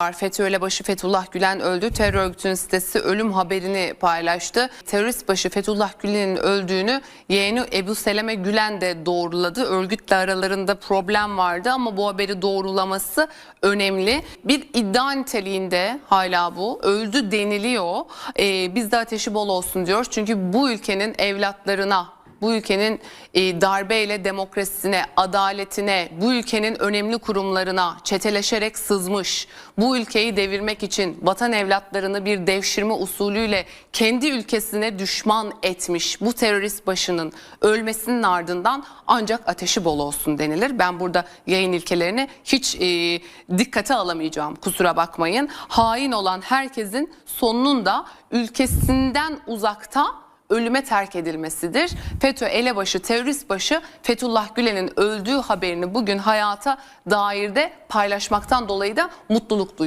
FETÖ elebaşı Fethullah Gülen öldü. Terör örgütünün sitesi ölüm haberini paylaştı. Terörist başı Fethullah Gülen'in öldüğünü yeğeni Ebu Seleme Gülen de doğruladı. Örgütle aralarında problem vardı ama bu haberi doğrulaması önemli. Bir iddia niteliğinde hala bu. Öldü deniliyor. Ee, biz de ateşi bol olsun diyoruz. Çünkü bu ülkenin evlatlarına bu ülkenin e, darbeyle demokrasisine, adaletine, bu ülkenin önemli kurumlarına çeteleşerek sızmış, bu ülkeyi devirmek için vatan evlatlarını bir devşirme usulüyle kendi ülkesine düşman etmiş bu terörist başının ölmesinin ardından ancak ateşi bol olsun denilir. Ben burada yayın ilkelerini hiç e, dikkate alamayacağım kusura bakmayın. Hain olan herkesin sonunun da ülkesinden uzakta ölüme terk edilmesidir. FETÖ elebaşı, terörist başı Fethullah Gülen'in öldüğü haberini bugün hayata dair de paylaşmaktan dolayı da mutluluk duyuyorum.